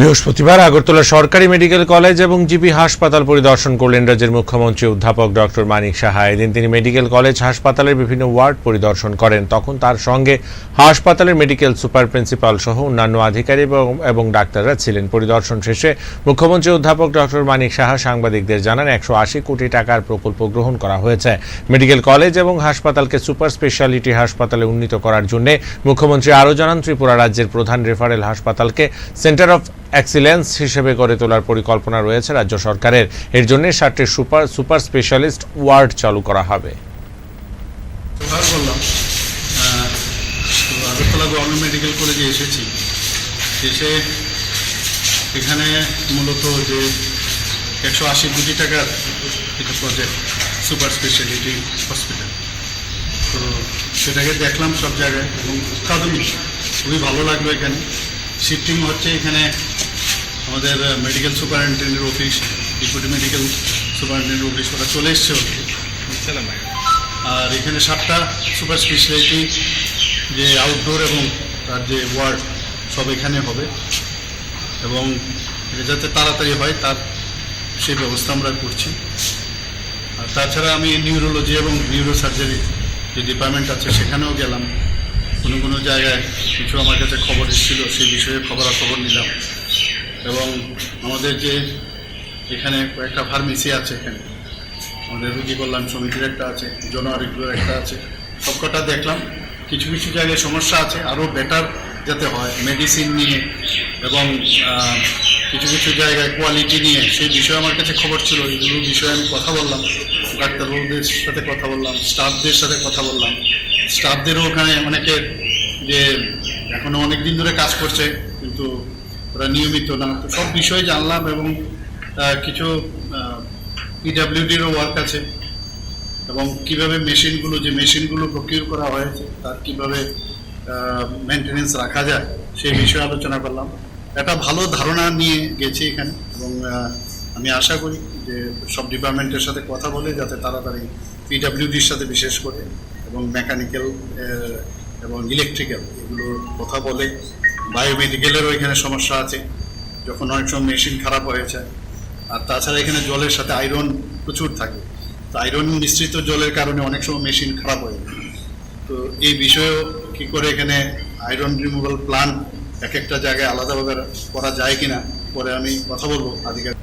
বৃহস্পতিবার আগরতলা সরকারি medical college এবং জিবি হাসপাতাল পরিদর্শন করলেন রাজ্যের মুখ্যমন্ত্রী অধ্যাপক ডক্টর মানিক সাহা। এদিন তিনি মেডিকেল কলেজ, হাসপাতালের বিভিন্ন ওয়ার্ড পরিদর্শন করেন। তখন তার সঙ্গে হাসপাতালের মেডিকেল সুপার প্রিন্সিপাল সহ অন্যান্য আধিকারিক এবং- ডাক্তাররা ছিলেন। পরিদর্শন শেষে মুখ্যমন্ত্রী অধ্যাপক ডক্টর মানিক সাহা সাংবাদিকদের জানান, একশো আশি কোটি টাকার প্রকল্প গ্রহণ করা হয়েছে। মেডিকেল কলেজ এবং হাসপাতালকে সুপার স্পেশালিটি হাসপাতালে উন্নীত করার জন্য মুখ্যমন্ত্রী আরও জানান, ত্রিপুরা রাজ্যের প্রধান রেফারেল হাসপাতালকে সেন্টার অফ এক্সিলেন্স হিসেবে গড়ে তোলার পরিকল্পনা রয়েছে রাজ্য সরকারের। এর জন্য ষাটটি সুপার সুপার স্পেশালিস্ট ওয়ার্ড চালু করা হবে। মেডিকেল কলেজে এসেছি। এসে এখানে মূলত যে একশো আশি কোটি টাকার এটা প্রজেক্ট সুপার স্পেশালিটি হসপিটাল তো সেটাকে দেখলাম সব জায়গায় এবং অত্যাধুনিক। খুবই ভালো লাগল এখানে। শিফটিং হচ্ছে এখানে আমাদের medical superintendent office deputy medical superintendent office ওরা চলে এসছে। আর এখানে সাতটা সুপার স্পেশালিটি যে আউটডোর এবং তার যে ওয়ার্ড সব এখানে হবে। এবং এটা যাতে তাড়াতাড়ি হয়, তার সেই ব্যবস্থা আমরা করছি। আর তাছাড়া আমি নিউরোলজি এবং নিউরো সার্জারি যে ডিপার্টমেন্ট আছে, সেখানেও গেলাম। কোনো কোনো জায়গায় কিছু আমার কাছে খবর এসেছিল, সেই বিষয়ে খবরাখবর নিলাম। এবং আমাদের যে এখানে কয়েকটা ফার্মেসি আছে এখানে, আমাদের রুগী কল্যাণ সমিতির একটা আছে জন আরোগ্যের একটা আছে, সবকটা দেখলাম। কিছু কিছু জায়গায় সমস্যা আছে, আরও বেটার যাতে হয়। মেডিসিন নিয়ে এবং কিছু কিছু জায়গায় কোয়ালিটি নিয়ে, সেই বিষয়ে আমার কাছে খবর ছিল। এগুলো বিষয়ে আমি কথা বললাম। ডাক্তারবাবুদের সাথে কথা বললাম স্টাফদের সাথে কথা বললাম। স্টাফদেরও ওখানে অনেকের যে এখনও অনেক দিন ধরে কাজ করছে, কিন্তু ওরা নিয়মিত না তো সব বিষয়ে জানলাম এবং কিছু পিডাব্লিউডিরও ওয়ার্ক আছে এবং কীভাবে মেশিনগুলো, যে মেশিনগুলো প্রকিউর করা হয়েছে, তার কীভাবে মেনটেনেন্স রাখা যায়, সেই বিষয়ে আলোচনা করলাম। একটা ভালো ধারণা নিয়ে গেছি এখানে এবং আমি আশা করি যে সব ডিপার্টমেন্টের সাথে কথা বলে যাতে তাড়াতাড়ি পিডাব্লিউডির সাথে বিশেষ করে এবং মেকানিক্যাল এবং ইলেকট্রিক্যাল এগুলোর কথা বলে বায়োমেডিক্যালেরও এখানে সমস্যা আছে, যখন অনেক সময় মেশিন খারাপ হয়ে যায় আর তাছাড়া এখানে জলের সাথে আয়রন প্রচুর থাকে। তো আয়রন মিশ্রিত জলের কারণে অনেক সময় মেশিন খারাপ হয়ে যায়। তো এই বিষয়েও কি করে এখানে আয়রন রিমুভাল প্ল্যান এক একটা জায়গায় আলাদাভাবে করা যায় কিনা, পরে আমি কথা বলব আধিকারিক